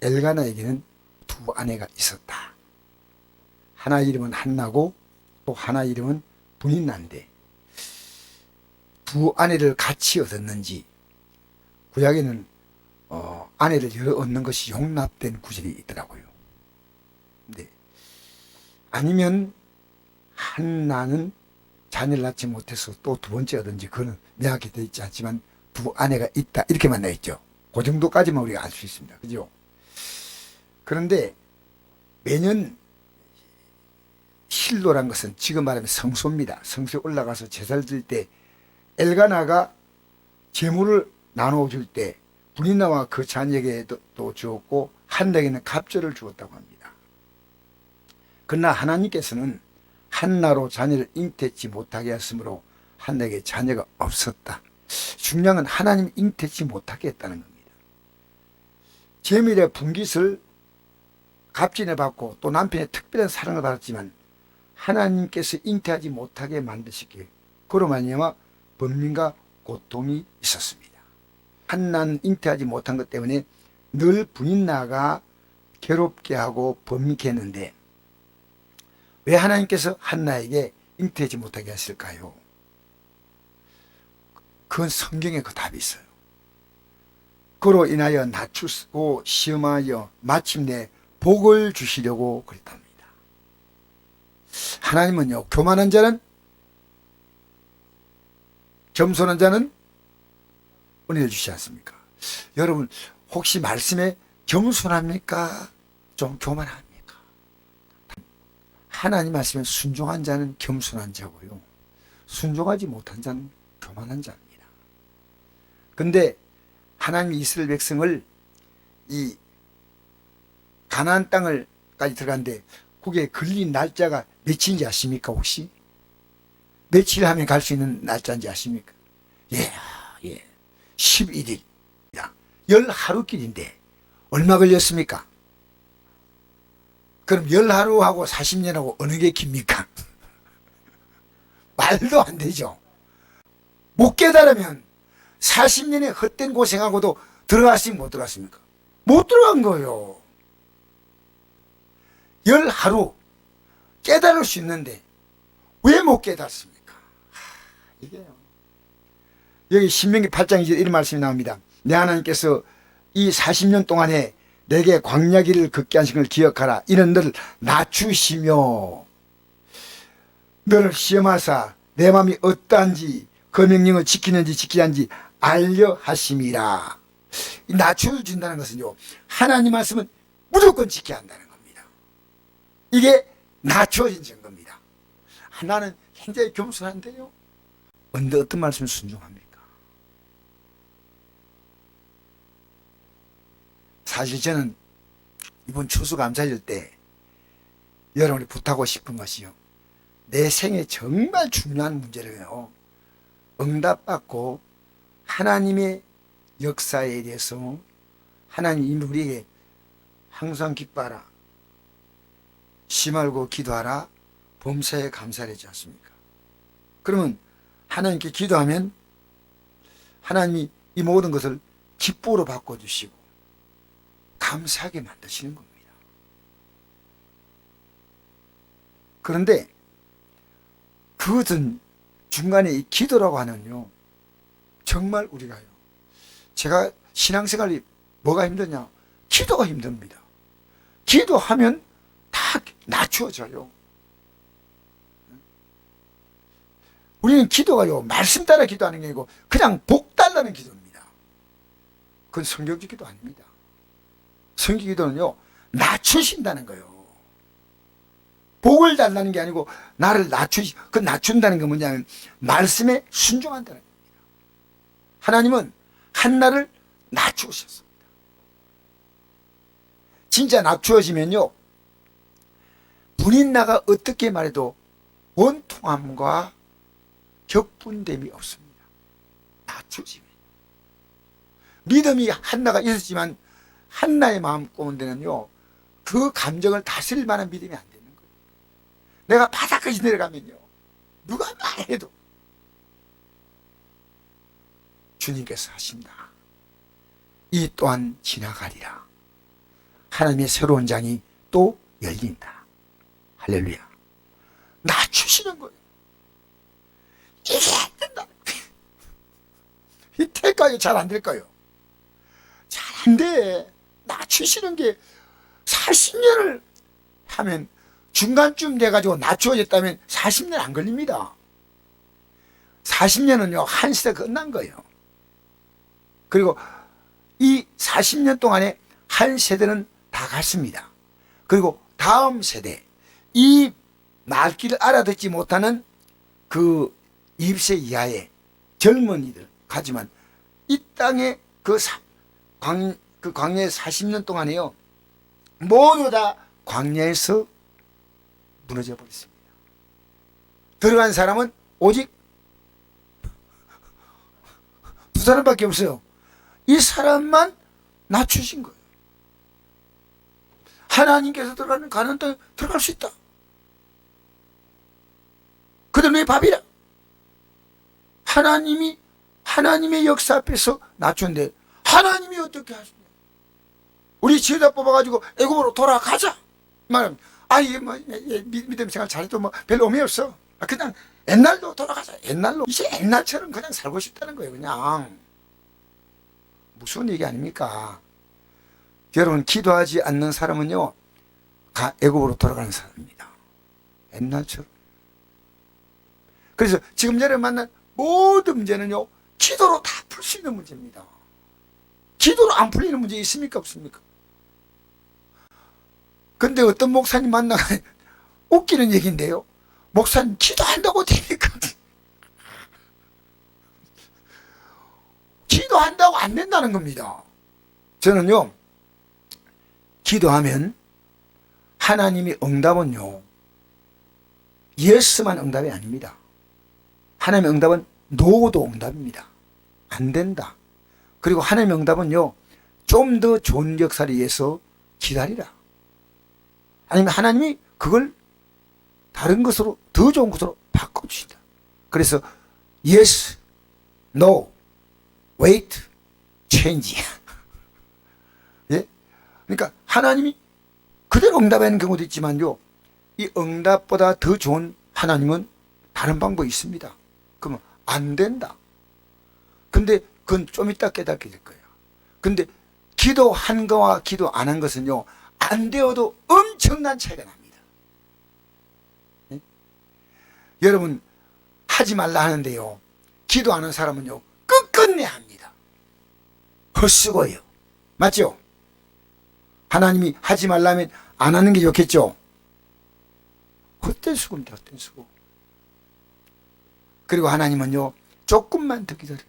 엘가나에게는 두 아내가 있었다. 하나 이름은 한나고 또 하나 이름은 분인나인데 두 아내를 같이 얻었는지 구약에는 어, 아내를 여러 얻는 것이 용납된 구절이 있더라고요. 네. 아니면 한나는 자녀를 낳지 못해서 또 두 번째 얻은지 그거는 명확히 되어 있지 않지만 두 아내가 있다 이렇게만 나와 있죠. 그 정도까지만 우리가 알 수 있습니다. 그죠? 그런데 매년 실로란 것은 지금 말하면 성소입니다. 성소에 올라가서 제사를 드릴 때 엘가나가 제물을 나눠줄 때 분이나와 그 자녀에게도 또 주었고 한나에게는 갑절을 주었다고 합니다. 그러나 하나님께서는 한나로 자녀를 잉태치 못하게 했으므로 한나에게 자녀가 없었다. 건 하나님 잉태치 못하게 했다는 겁니다. 제밀의 분깃을 갑진에 받고 또 남편의 특별한 사랑을 받았지만 하나님께서 잉태하지 못하게 만드시기에 그로 말미암아 범민과 고통이 있었습니다. 한난 잉태하지 못한 것 때문에 늘 분인나가 괴롭게 하고 범민케 했는데 왜 하나님께서 한나에게 잉태하지 못하게 하실까요? 그건 성경에 그 답이 있어요. 그로 인하여 낮추고 시험하여 마침내 복을 주시려고 그랬답니다. 하나님은요, 교만한 자는 겸손한 자는 은혜를 주시지 않습니까? 여러분, 혹시 말씀에 겸손합니까? 좀 교만합니까? 하나님 말씀에 순종한 자는 겸손한 자고요. 순종하지 못한 자는 교만한 자입니다. 근데 하나님이 이스라엘 백성을 이 가나안 땅을까지 들어갔는데 그게 걸린 날짜가 며칠인지 아십니까 혹시? 며칠 하면 갈 수 있는 날짜인지 아십니까? 예, 예. 11일. 열 하루 길인데 얼마 걸렸습니까? 그럼 열 하루하고 40년하고 어느 게 깁니까? 말도 안 되죠. 못 깨달으면 40년의 헛된 고생하고도 들어갔으면 못 들어갔습니까? 못 들어간 거예요. 열 하루 깨달을 수 있는데 왜 못 깨닫습니까? 하, 이게요. 여기 신명기 8장 2절 이런 말씀이 나옵니다. 내 하나님께서 이 40년 동안에 내게 광야길을 걷게 하신 걸 기억하라. 이는 너를 낮추시며 너를 시험하사 내 마음이 어떠한지 그 명령을 지키는지 지키지 않는지 알려 하심이라. 이 낮춰준다는 것은요. 하나님 말씀은 무조건 지켜야 한다는. 이게 낮춰진 증거입니다. 하나는 굉장히 겸손한데요. 언제 어떤 말씀을 순종합니까? 사실 저는 이번 추수감사일 때 여러분이 부탁하고 싶은 것이요. 내 생에 정말 중요한 문제를요. 응답받고 하나님의 역사에 대해서 하나님 우리에게 항상 기뻐하라. 심알고 기도하라. 범사에 감사하지 않습니까? 그러면 하나님께 기도하면 하나님이 이 모든 것을 기쁨으로 바꿔주시고 감사하게 만드시는 겁니다. 그런데 그것은 중간에 이 기도라고 하는요. 정말 우리가요. 제가 신앙생활이 뭐가 힘드냐? 기도가 힘듭니다. 기도하면 다 낮추어져요. 우리는 기도가요, 말씀 따라 기도하는 게 아니고 그냥 복 달라는 기도입니다. 그건 성경적 기도 아닙니다. 성경 기도는요, 낮추신다는 거예요. 복을 달라는 게 아니고 나를 낮추시, 그 낮춘다는 게 뭐냐면 말씀에 순종한다는 겁니다. 하나님은 한나를 낮추셨습니다. 진짜 낮추어지면요, 분인나가 어떻게 말해도 원통함과 격분됨이 없습니다. 낮추지면. 믿음이 한나가 있었지만 한나의 마음 가운데는요, 그 감정을 다스릴 만한 믿음이 안 되는 거예요. 내가 바닥까지 내려가면요, 누가 말해도 주님께서 하신다. 이 또한 지나가리라. 하나님의 새로운 장이 또 열린다. 할렐루야. 낮추시는 거예요. 이게 안 된다. 이 될까요? 잘 안 될까요? 잘 안 돼. 낮추시는 게 40년을 하면 중간쯤 돼가지고 낮추어졌다면 40년 안 걸립니다. 40년은요, 한 시대 끝난 거예요. 그리고 이 40년 동안에 한 세대는 다 갔습니다. 그리고 다음 세대, 이 말귀를 알아듣지 못하는 그 20세 이하의 젊은이들, 하지만 이 땅에 그 사- 광, 그 광야에 40년 동안에요, 모두 다 광야에서 무너져 버렸습니다. 들어간 사람은 오직 두 사람밖에 없어요. 이 사람만 낮추신 거예요. 하나님께서 들어가는 가는 땅에 들어갈 수 있다. 그들 왜 밥이라? 하나님이 하나님의 역사 앞에서 낮춘데 하나님이 어떻게 하시냐? 우리 지혜자 뽑아가지고 애굽으로 돌아가자. 말하면 아 이게 뭐 예, 예, 믿- 믿음 생활 잘해도 뭐 별로 의미 없어. 아, 그냥 옛날로 돌아가자. 옛날로 이제 옛날처럼 그냥 살고 싶다는 거예요. 그냥 무슨 얘기 아닙니까? 여러분 기도하지 않는 사람은요 가 애굽으로 돌아가는 사람입니다. 옛날처럼. 그래서 지금 여러분 만난 모든 문제는요 기도로 다 풀 수 있는 문제입니다. 기도로 안 풀리는 문제 있습니까 없습니까? 근데 어떤 목사님 만나가 웃기는 얘기인데요. 목사님 기도한다고 됩니까? 기도한다고 안 된다는 겁니다. 저는요, 기도하면 하나님이 응답은요, 예스만 응답이 아닙니다. 하나님의 응답은 노도 응답입니다. 안 된다. 그리고 하나님의 응답은요, 좀 더 좋은 역사를 위해서 기다리라. 아니면 하나님이 그걸 다른 것으로, 더 좋은 것으로 바꿔주신다. 그래서, yes, no, wait, change. 예? 그러니까 하나님이 그대로 응답하는 경우도 있지만요, 이 응답보다 더 좋은 하나님은 다른 방법이 있습니다. 그러면 안 된다. 근데 그건 좀 이따 깨닫게 될 거예요. 근데 기도한 거와 기도 안 한 것은요, 안 되어도 엄청난 차이가 납니다. 예? 여러분, 하지 말라 하는데요, 기도하는 사람은요, 끝끝내 합니다. 헛수고예요. 맞죠? 하나님이 하지 말라면 안 하는 게 좋겠죠? 헛된 수고입니다, 헛된 수고. 그리고 하나님은요, 조금만 더 기다려요.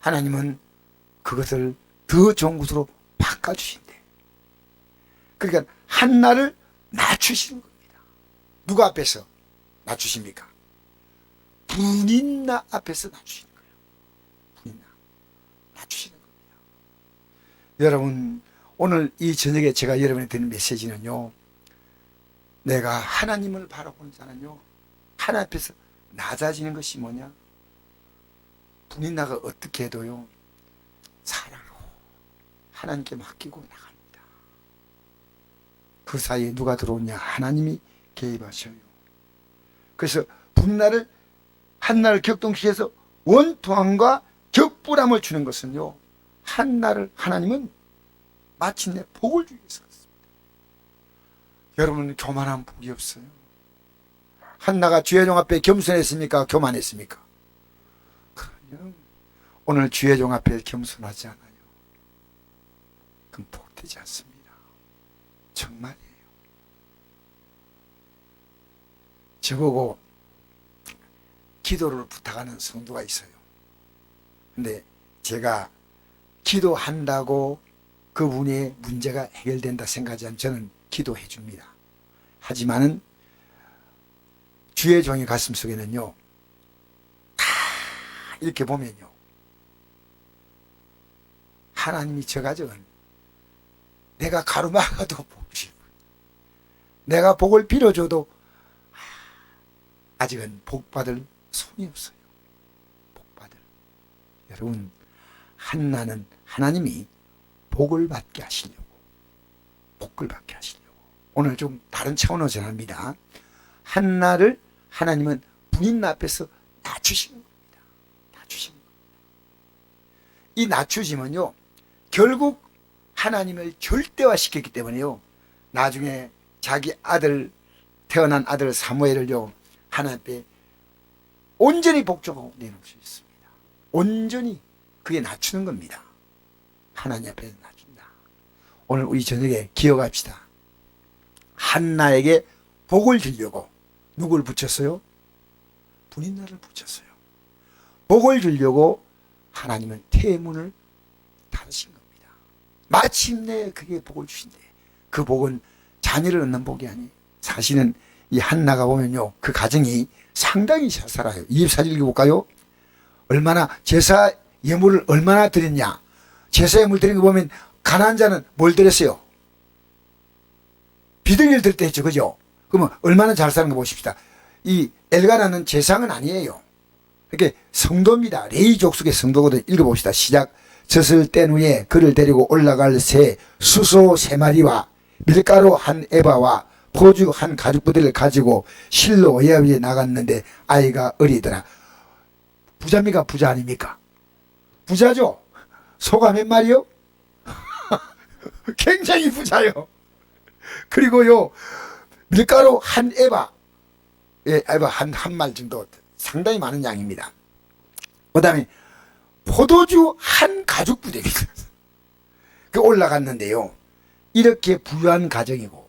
하나님은 그것을 더 좋은 곳으로 바꿔주신대. 그러니까 한나를 낮추시는 겁니다. 누가 앞에서 낮추십니까? 분인나 앞에서 낮추시는 거예요. 분인나. 낮추시는 겁니다. 여러분, 오늘 이 저녁에 제가 여러분에 드리는 메시지는요, 내가 하나님을 바라보는 자는요, 하나님 앞에서 낮아지는 것이 뭐냐? 분인나가 어떻게 해도요, 사랑으로 하나님께 맡기고 나갑니다. 그 사이에 누가 들어오냐? 하나님이 개입하셔요. 그래서 분나를 한나를 격동시켜서 원통함과 격불함을 주는 것은요, 한나를 하나님은 마침내 복을 주기 위해서 그렇습니다. 여러분은 교만한 복이 없어요. 한나가 주혜종 앞에 겸손했습니까? 교만했습니까? 그러면 오늘 주혜종 앞에 겸손하지 않아요. 그럼 복되지 않습니다. 정말이에요. 저보고 기도를 부탁하는 성도가 있어요. 근데 제가 기도한다고 그분의 문제가 해결된다 생각하지 저는 기도해 줍니다. 하지만은 주의 종의 가슴 속에는요, 다 이렇게 보면요, 하나님이 저 가정은 내가 가로막아도 복 주시고, 내가 복을 빌어줘도 아직은 복 받을 손이 없어요. 복 받을. 여러분, 한나는 하나님이 복을 받게 하시려고 복을 받게 하시려고 오늘 좀 다른 차원으로 전합니다. 한나를 하나님은 부인 앞에서 낮추시는 겁니다. 낮추시는 겁니다. 이 낮추심은요 결국 하나님을 절대화시켰기 때문에요 나중에 자기 아들 태어난 아들 사무엘을요 하나님 앞에 온전히 복종하고 내놓을 수 있습니다. 온전히 그게 낮추는 겁니다. 하나님 앞에 낮춘다. 오늘 우리 저녁에 기억합시다. 한나에게 복을 주려고 누굴 붙였어요? 분인나를 붙였어요. 복을 주려고 하나님은 태문을 닫으신 겁니다. 마침내 그게 복을 주신대. 그 복은 자녀를 얻는 복이 아니에요. 사실은 이 한나가 보면요. 그 가정이 상당히 잘 살아요. 24절 읽어볼까요? 얼마나 제사 예물을 얼마나 드렸냐. 제사 예물 드린 거 보면 가난한 자는 뭘 드렸어요? 비등일 드릴 때 했죠. 그죠? 그러면 얼마나 잘 사는 거 보십시다. 이 엘가나는 재상은 아니에요. 이렇게 성도입니다. 레이 족속의 성도거든. 읽어봅시다. 시작. 젖을 뗀 후에 그를 데리고 올라갈 새 수소 세 마리와 밀가루 한 에바와 포주 한 가죽부대를 가지고 실로 외야위에 나갔는데 아이가 어리더라. 부자입니까? 부자 아닙니까? 부자죠? 몇 마리요? 굉장히 부자요. 그리고요, 밀가루 한 에바, 예, 에바 한, 한 말 정도 상당히 많은 양입니다. 그 다음에 포도주 한 가죽 부대입니다. 그 올라갔는데요. 이렇게 부유한 가정이고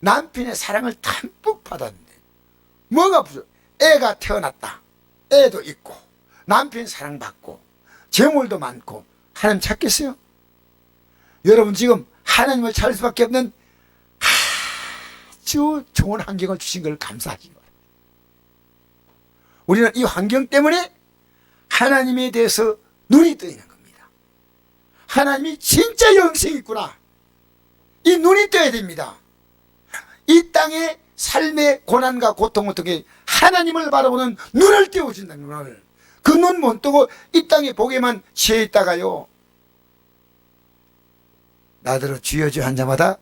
남편의 사랑을 담뿍 받았는데 뭐가 부족? 애가 태어났다. 애도 있고 남편 사랑받고 재물도 많고 하나님 찾겠어요? 여러분 지금 하나님을 찾을 수밖에 없는 아주 좋은 환경을 주신 걸 감사하기 바랍니다. 우리는 이 환경 때문에 하나님에 대해서 눈이 뜨이는 겁니다. 하나님이 진짜 영생이 있구나. 이 눈이 떠야 됩니다. 이 땅의 삶의 고난과 고통을 통해 하나님을 바라보는 눈을 띄워준다, 눈을. 그 눈 못 뜨고 이 땅에 보게만 취해 있다가요. 나더러 주여 주여 한 자마다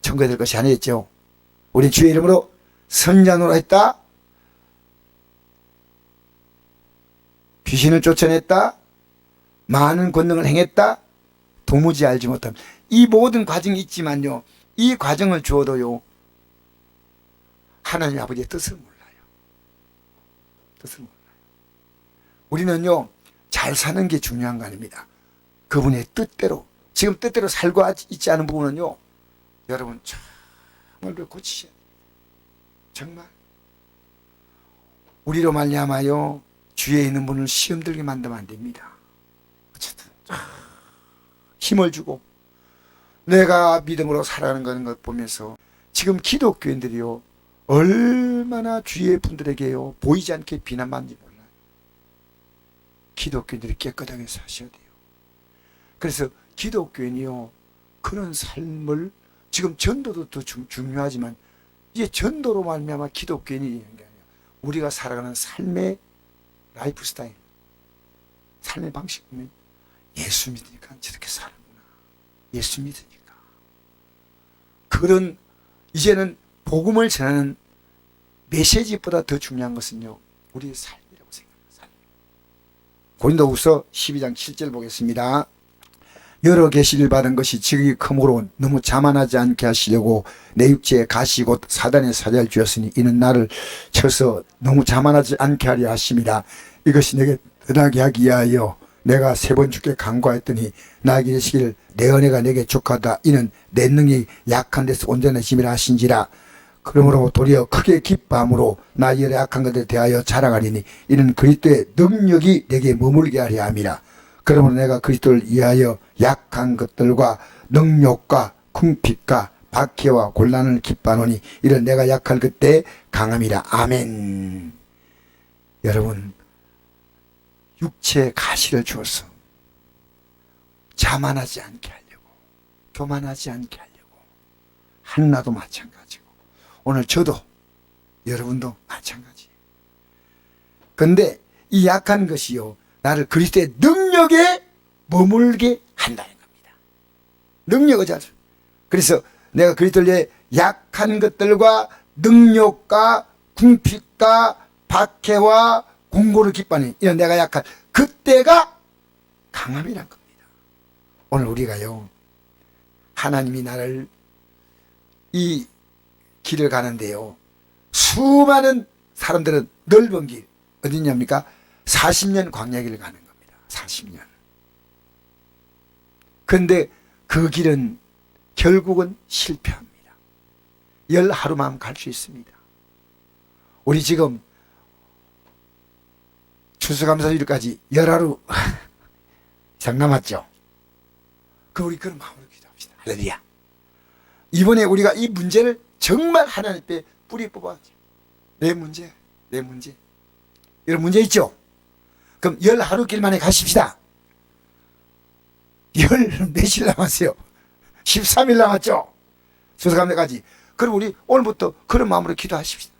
천국에 될 것이 아니겠죠. 우리 주의 이름으로 선자노라 했다. 귀신을 쫓아냈다. 많은 권능을 행했다. 도무지 알지 못함. 이 모든 과정이 있지만요. 이 과정을 주어도요. 하나님 아버지의 뜻을 몰라요. 뜻을 몰라요. 우리는요. 잘 사는 게 중요한 거 아닙니다. 그분의 뜻대로 지금 뜻대로 살고 있지 않은 부분은요. 여러분 정말 그 고치셔야. 정말 우리로 말미암아요. 주위에 있는 분을 시험 들게 만들면 안 됩니다. 어쨌든 힘을 주고 내가 믿음으로 살아가는 것 보면서 지금 기독교인들이요 얼마나 주위의 분들에게요 보이지 않게 비난받는지 몰라요. 기독교인들이 깨끗하게 사셔야 돼요. 그래서 기독교인이요 그런 삶을 지금 전도도 더 중, 중요하지만 이제 전도로 말미암아 기독교인이 되는 게 아니라 우리가 살아가는 삶의 라이프 스타일, 삶의 방식 보면 예수 믿으니까 저렇게 사는구나. 예수 믿으니까. 그런 이제는 복음을 전하는 메시지보다 더 중요한 것은요. 우리의 삶이라고 생각합니다. 삶. 고린도후서 12장 7절 보겠습니다. 여러 계시를 받은 것이 지극히 크므로 너무 자만하지 않게 하시려고 내 육체에 가시 곧 사단의 사자를 주었으니 이는 나를 쳐서 너무 자만하지 않게 하려 하십니다. 이것이 내게 은하게 하기 위하여 내가 세 번 주께 간구하였더니 나에게 이르시기를 내 은혜가 내게 족하다 이는 내 능이 약한 데서 온전하심이라 하신지라 그러므로 도리어 크게 기뻐함으로 나 이의 약한 것에 대하여 자랑하리니 이는 그리스도의 능력이 내게 머물게 하려 함이라. 그러므로 내가 그리스도를 위하여 약한 것들과 능력과 궁핍과 박해와 곤란을 기뻐하노니 이는 내가 약할 그때 강함이라. 아멘. 여러분 육체의 가시를 주어서 자만하지 않게 하려고 교만하지 않게 하려고 한나도 마찬가지고 오늘 저도 여러분도 마찬가지 근데 이 약한 것이요 나를 그리스도의 능력에 머물게 한다는 겁니다 능력을 잘 그래서 내가 그리스도의 약한 것들과 능력과 궁핍과 박해와 공고를 기뻐하는 이런 내가 약한 그때가 강함이란 겁니다. 오늘 우리가요 하나님이 나를 이 길을 가는데요 수많은 사람들은 넓은 길 어디냐입니까? 40년 광야길을 가는 겁니다. 40년. 그런데 그 길은 결국은 실패합니다. 열 하루만 갈 수 있습니다. 우리 지금 추수감사일까지 열 하루 이상 남았죠. 그 우리 그런 마음으로 기도합시다. 할렐루야. 이번에 우리가 이 문제를 정말 하나님 앞에 뿌리 뽑아 내 문제, 내 문제. 이런 문제 있죠? 그럼 열 하루 길 만에 가십시다. 열 며칠 남았어요? 13일 남았죠? 추수감사까지. 그럼 우리 오늘부터 그런 마음으로 기도하십시다.